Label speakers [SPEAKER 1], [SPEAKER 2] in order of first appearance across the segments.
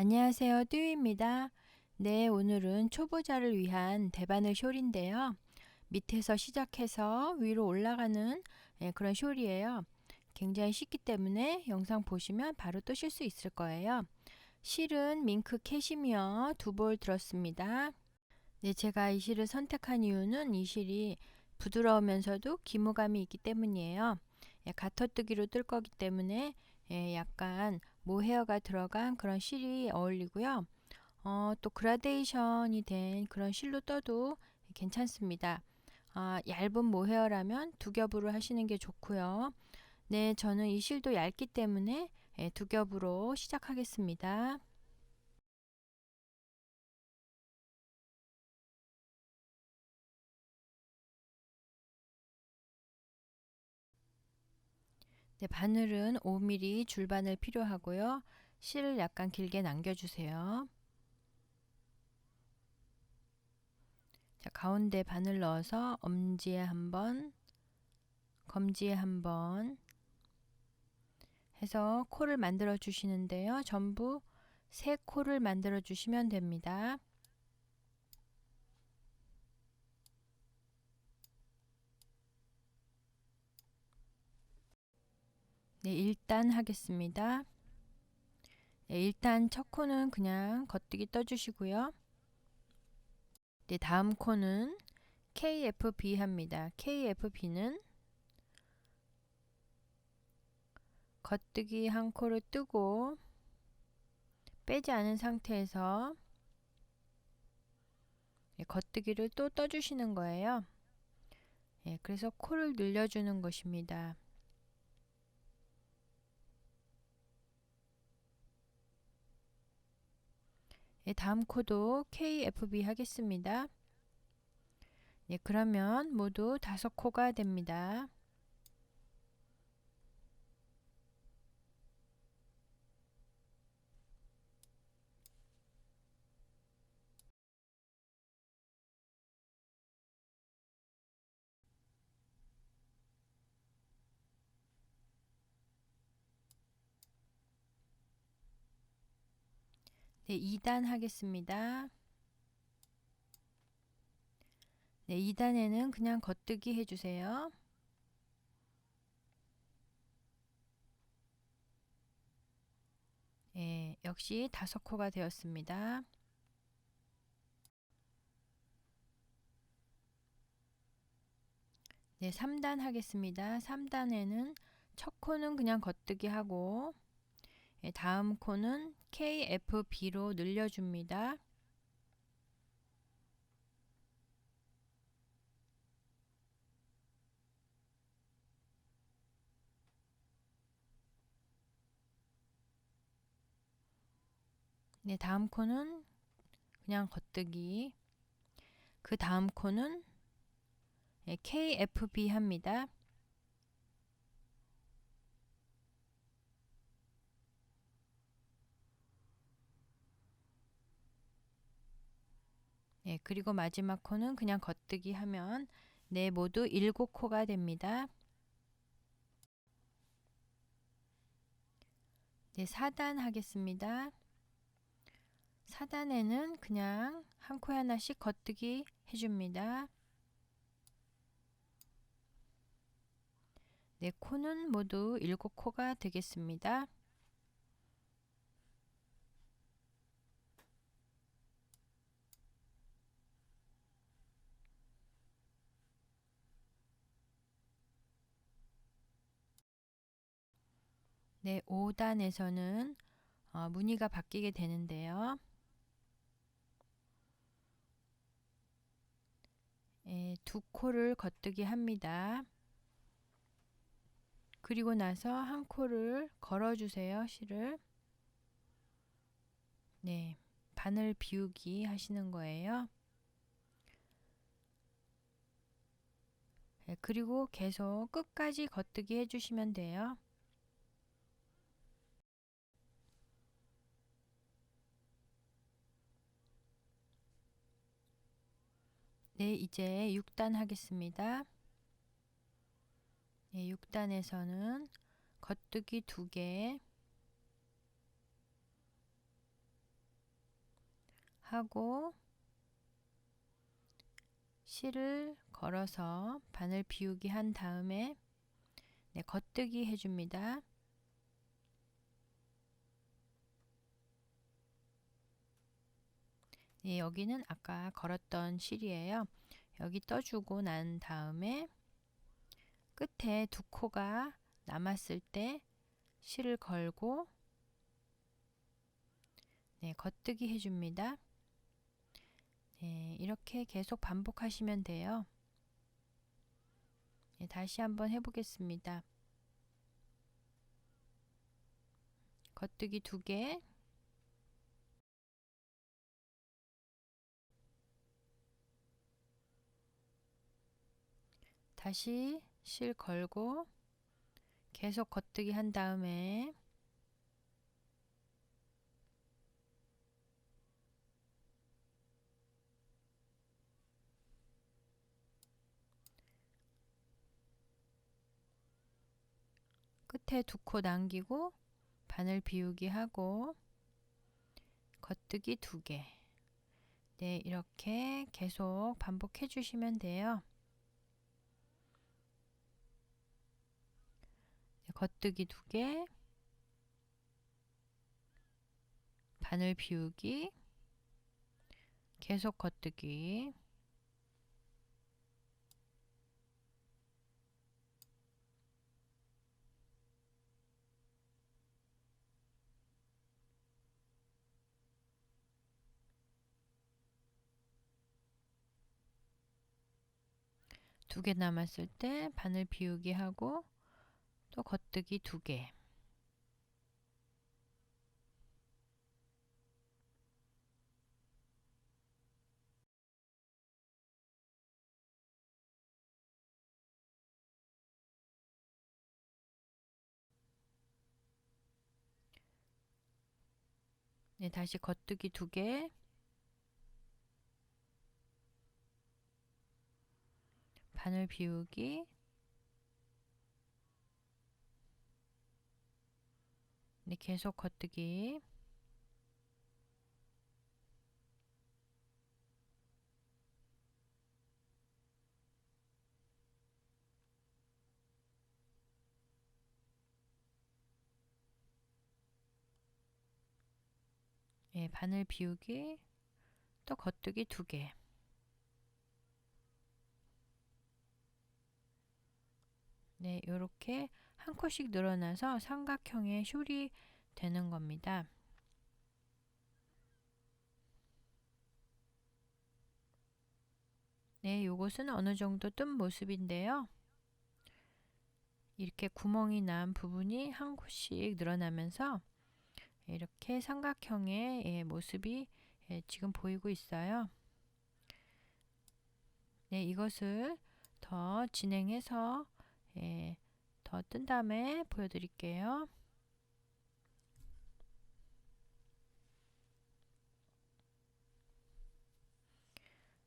[SPEAKER 1] 안녕하세요. 뚜유입니다. 네, 오늘은 초보자를 위한 대바늘 숄인데요. 밑에서 시작해서 위로 올라가는 예, 그런 숄이에요. 굉장히 쉽기 때문에 영상 보시면 바로 뜨실 수 있을 거예요. 실은 밍크 캐시미어 두 볼 들었습니다. 네, 제가 이 실을 선택한 이유는 이 실이 부드러우면서도 기모감이 있기 때문이에요. 예, 가터뜨기로 뜰 거기 때문에 예, 약간 모헤어가 들어간 그런 실이 어울리고요. 어, 또 그라데이션이 된 그런 실로 떠도 괜찮습니다. 아, 얇은 모헤어라면 두 겹으로 하시는 게 좋고요. 네, 저는 이 실도 얇기 때문에 예, 두 겹으로 시작하겠습니다. 네, 바늘은 5mm 줄바늘 필요하고요. 실을 약간 길게 남겨주세요. 자, 가운데 바늘 넣어서 엄지에 한 번, 검지에 한 번 해서 코를 만들어 주시는데요. 전부 세 코를 만들어 주시면 됩니다. 네, 일단 하겠습니다. 네, 일단 첫 코는 그냥 겉뜨기 떠주시고요. 네, 다음 코는 KFB 합니다. KFB는 겉뜨기 한 코를 뜨고 빼지 않은 상태에서 네, 겉뜨기를 또 떠주시는 거예요. 네, 그래서 코를 늘려주는 것입니다. 네, 다음 코도 KFB 하겠습니다. 네, 그러면 모두 다섯 코가 됩니다. 네, 2단 하겠습니다. 네, 2단에는 그냥 겉뜨기 해주세요. 네, 역시 다섯 코가 되었습니다. 네, 3단 하겠습니다. 3단에는 첫 코는 그냥 겉뜨기 하고 네, 다음 코는 KFB로 늘려줍니다. 네, 다음 코는 그냥 겉뜨기. 그 다음 코는 KFB 합니다. 네, 그리고 마지막 코는 그냥 겉뜨기 하면 네, 모두 7코가 됩니다. 네, 4단 하겠습니다. 4단에는 그냥 한 코에 하나씩 겉뜨기 해줍니다. 네, 코는 모두 7코가 되겠습니다. 네, 5단에서는 어, 무늬가 바뀌게 되는데요. 예, 두 코를 겉뜨기 합니다. 그리고 나서 한 코를 걸어주세요. 실을. 네, 바늘 비우기 하시는 거예요. 네, 그리고 계속 끝까지 겉뜨기 해주시면 돼요. 네, 이제 6단 하겠습니다. 네, 6단에서는 겉뜨기 2개, 하고 실을 걸어서 바늘 비우기 한 다음에 네, 겉뜨기 해줍니다. 네, 여기는 아까 걸었던 실이에요. 여기 떠주고 난 다음에 끝에 두 코가 남았을 때 실을 걸고 네, 겉뜨기 해줍니다. 네, 이렇게 계속 반복하시면 돼요. 네, 다시 한번 해보겠습니다. 겉뜨기 두 개, 다시 실 걸고 계속 겉뜨기 한 다음에 끝에 두 코 남기고 바늘 비우기 하고 겉뜨기 두 개. 네, 이렇게 계속 반복해 주시면 돼요. 네, 겉뜨기 두 개. 바늘 비우기. 계속 겉뜨기. 두개 남았을 때 바늘 비우기 하고 또 겉뜨기 두 개. 네, 다시 겉뜨기 두 개. 바늘 비우기. 네, 계속 겉뜨기. 예, 바늘 비우기 또 겉뜨기 두 개. 네, 이렇게 한 코씩 늘어나서 삼각형의 숄이 되는 겁니다. 네, 요것은 어느 정도 뜬 모습인데요. 이렇게 구멍이 난 부분이 한 코씩 늘어나면서 이렇게 삼각형의 예, 모습이 예, 지금 보이고 있어요. 네, 이것을 더 진행해서 예, 더 뜬 다음에 보여드릴게요.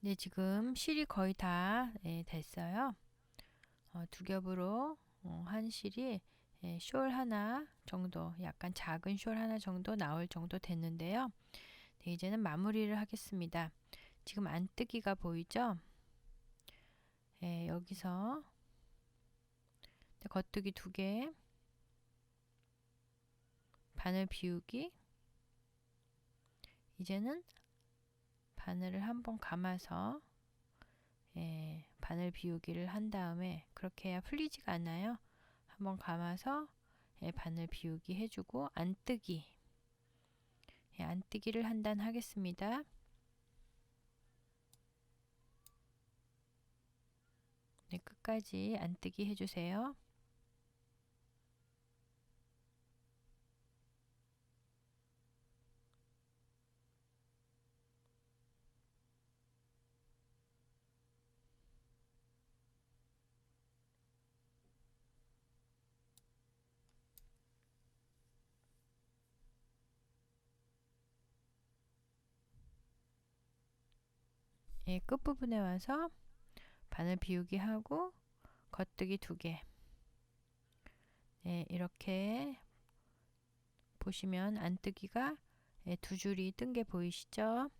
[SPEAKER 1] 네, 지금 실이 거의 다 예, 됐어요. 어, 두 겹으로 어, 한 실이 예, 숄 하나 정도, 약간 작은 숄 하나 정도 나올 정도 됐는데요. 네, 이제는 마무리를 하겠습니다. 지금 안뜨기가 보이죠? 예, 여기서 네, 겉뜨기 두 개, 바늘 비우기. 이제는 바늘을 한번 감아서 예, 바늘 비우기를 한 다음에 그렇게 해야 풀리지가 않아요. 한번 감아서 예, 바늘 비우기 해주고 안뜨기 예, 안뜨기를 한 단 하겠습니다. 네, 끝까지 안뜨기 해주세요. 예, 끝부분에 와서 바늘 비우기 하고 겉뜨기 두 개. 예, 이렇게 보시면 안뜨기가 예, 두 줄이 뜬 게 보이시죠?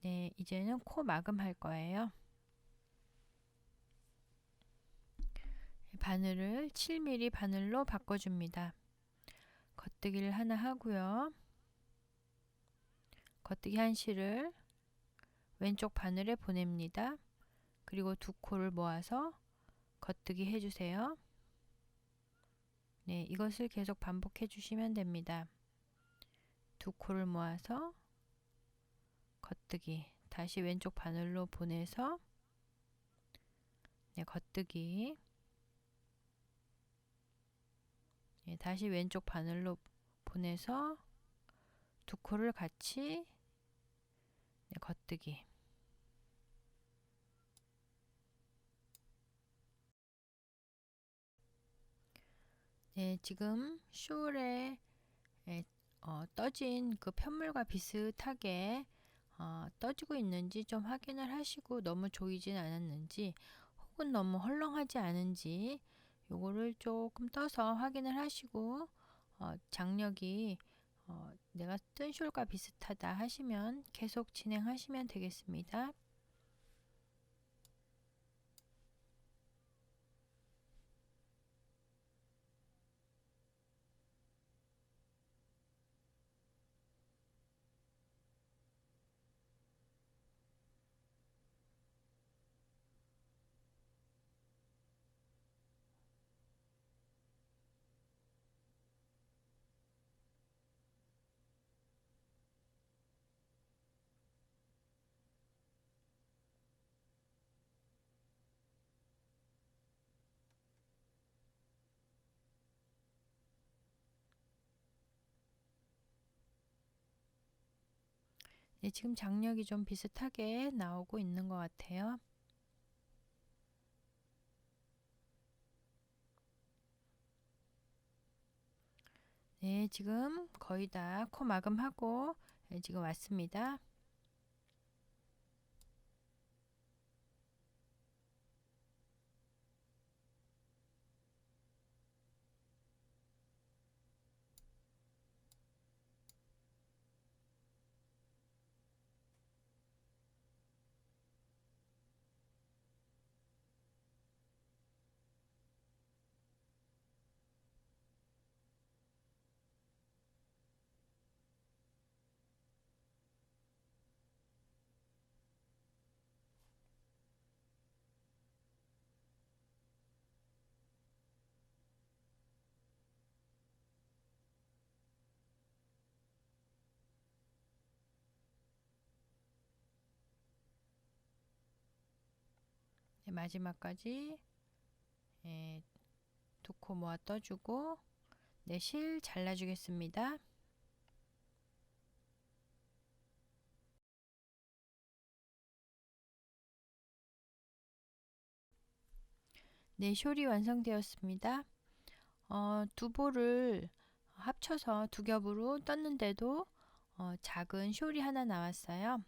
[SPEAKER 1] 네, 이제는 코 마금 할 거예요. 바늘을 7mm 바늘로 바꿔줍니다. 겉뜨기를 하나 하고요. 겉뜨기 한 실을 왼쪽 바늘에 보냅니다. 그리고 두 코를 모아서 겉뜨기 해주세요. 네, 이것을 계속 반복해 주시면 됩니다. 두 코를 모아서 겉뜨기 다시 왼쪽 바늘로 보내서 네, 겉뜨기 네, 다시 왼쪽 바늘로 보내서 두 코를 같이 네, 겉뜨기. 네, 지금 숄에 어, 떠진 그 편물과 비슷하게 어, 떠지고 있는지 좀 확인을 하시고 너무 조이진 않았는지 혹은 너무 헐렁하지 않은지 요거를 조금 떠서 확인을 하시고 어, 장력이 어, 내가 뜬 숄과 비슷하다 하시면 계속 진행하시면 되겠습니다. 네, 지금 장력이 좀 비슷하게 나오고 있는 것 같아요. 네, 지금 거의 다 코 마감하고 네, 지금 왔습니다. 마지막까지 예, 두코 모아 떠주고 네, 실 잘라주겠습니다. 네, 숄이 완성되었습니다. 어, 두 볼을 합쳐서 두 겹으로 떴는데도 어, 작은 숄이 하나 나왔어요.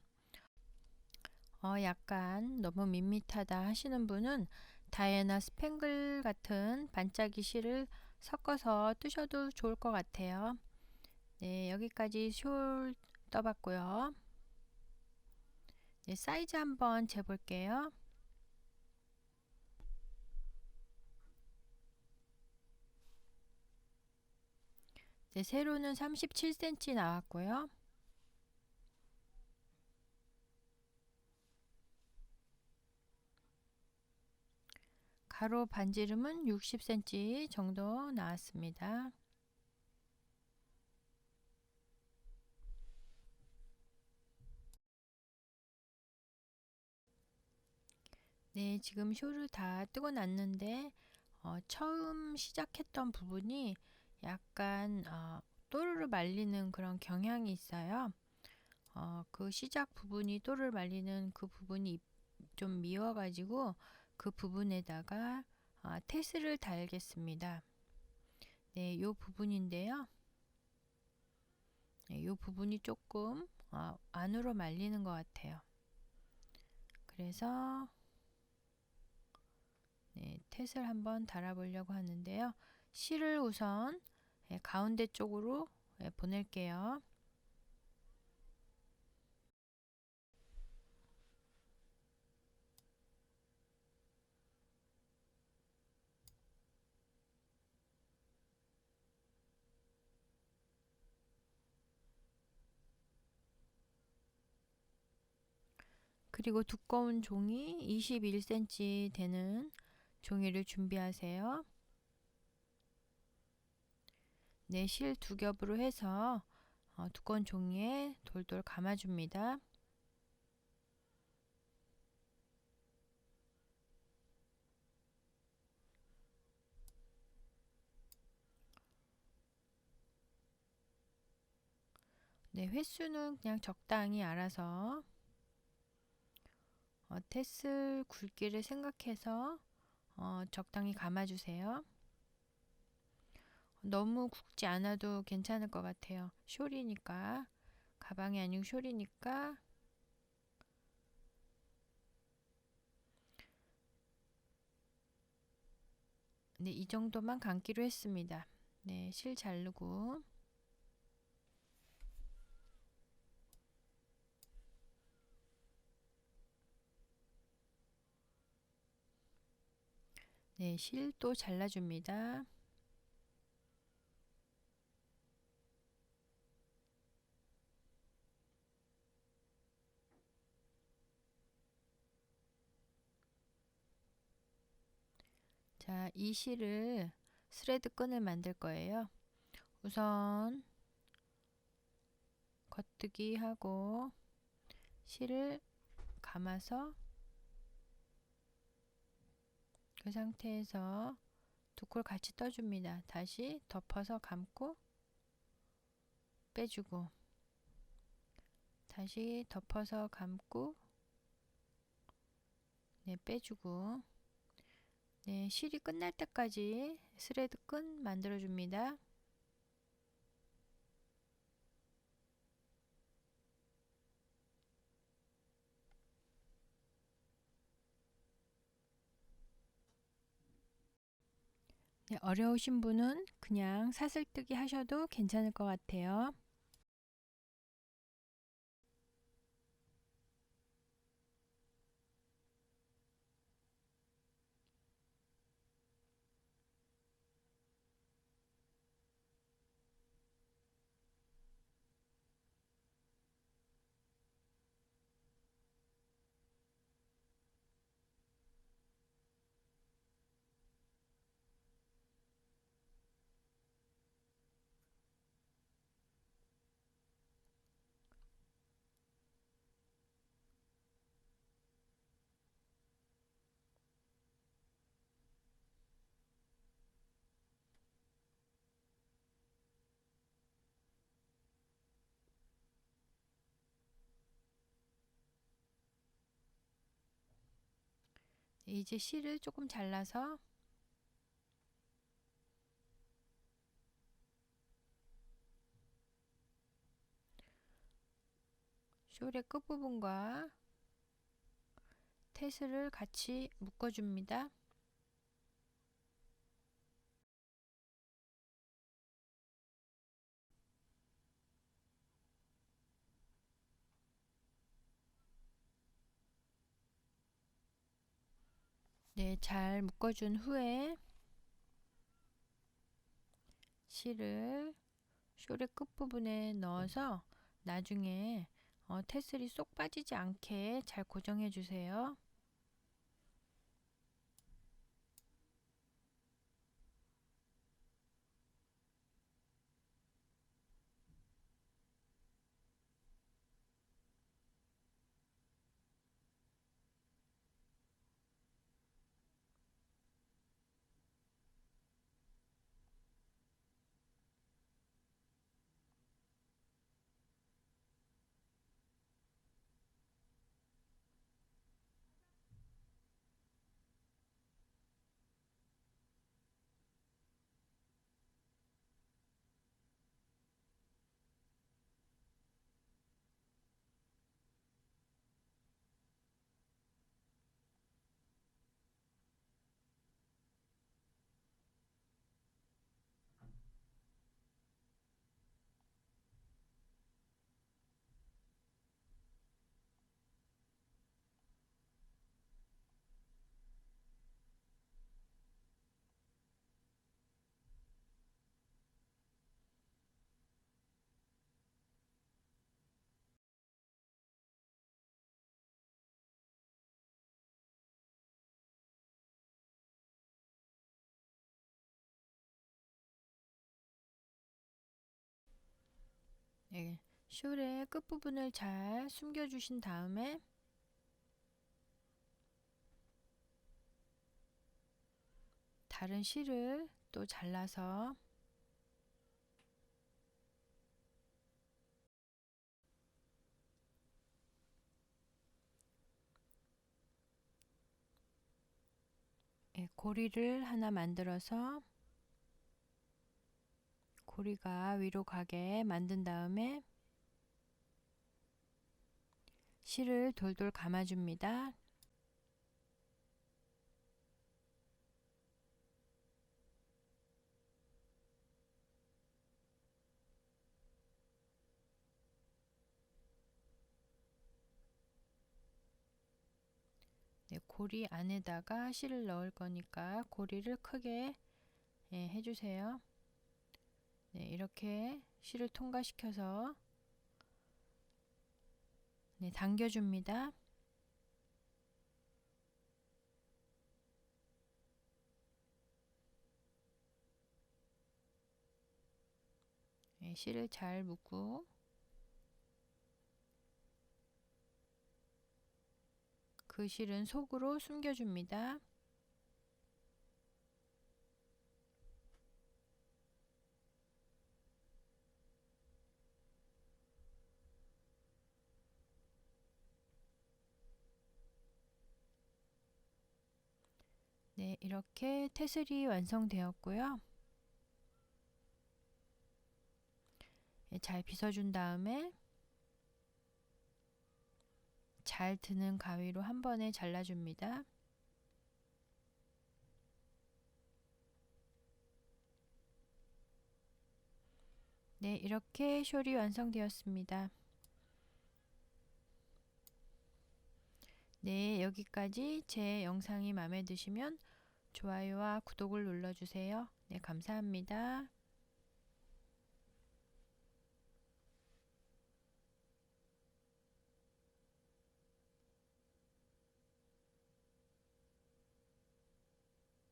[SPEAKER 1] 어, 약간 너무 밋밋하다 하시는 분은 다이애나 스팽글 같은 반짝이 실을 섞어서 뜨셔도 좋을 것 같아요. 네, 여기까지 숄 떠봤고요. 네, 사이즈 한번 재볼게요. 네, 세로는 37cm 나왔고요. 가로 반지름은 60cm 정도 나왔습니다. 네, 지금 쇼를 다 뜨고 났는데 어, 처음 시작했던 부분이 약간 어, 또르르 말리는 그런 경향이 있어요. 어, 그 시작 부분이 또르르 말리는 그 부분이 좀 미워가지고 그 부분에다가 아, 테스를 달겠습니다. 네, 요 부분인데요. 네, 요 부분이 조금 어, 안으로 말리는 것 같아요. 그래서 네, 텟을 한번 달아보려고 하는데요. 실을 우선 네, 가운데 쪽으로 네, 보낼게요. 그리고 두꺼운 종이 21cm 되는 종이를 준비하세요. 네, 실 두 겹으로 해서 어, 두꺼운 종이에 돌돌 감아줍니다. 네, 횟수는 그냥 적당히 알아서 어, 테슬 굵기를 생각해서 어, 적당히 감아주세요. 너무 굵지 않아도 괜찮을 것 같아요. 숄이니까 가방이 아니고 숄이니까 네, 이 정도만 감기로 했습니다. 네, 실 자르고 네, 실도 잘라줍니다. 자, 이 실을 스레드 끈을 만들 거예요. 우선 겉뜨기 하고 실을 감아서 그 상태에서 두 콜 같이 떠줍니다. 다시 덮어서 감고 빼주고 다시 덮어서 감고 네, 빼주고 네, 실이 끝날 때까지 스레드 끈 만들어 줍니다. 네, 어려우신 분은 그냥 사슬뜨기 하셔도 괜찮을 것 같아요. 이제 실을 조금 잘라서 숄의 끝부분과 테슬을 같이 묶어줍니다. 네, 잘 묶어준 후에 실을 숄의 끝부분에 넣어서 나중에 어, 테슬이 쏙 빠지지 않게 잘 고정해 주세요. 네, 숄의 끝부분을 잘 숨겨주신 다음에 다른 실을 또 잘라서 예, 고리를 하나 만들어서 고리가 위로 가게 만든 다음에 실을 돌돌 감아줍니다. 네, 고리 안에다가 실을 넣을 거니까 고리를 크게 예, 해주세요. 네, 이렇게 실을 통과시켜서 네, 당겨줍니다. 네, 실을 잘 묶고 그 실은 속으로 숨겨줍니다. 네, 이렇게 테슬이 완성되었고요. 네, 잘 빗어준 다음에 잘 드는 가위로 한 번에 잘라줍니다. 네, 이렇게 숄이 완성되었습니다. 네, 여기까지 제 영상이 마음에 드시면 좋아요와 구독을 눌러주세요. 네, 감사합니다.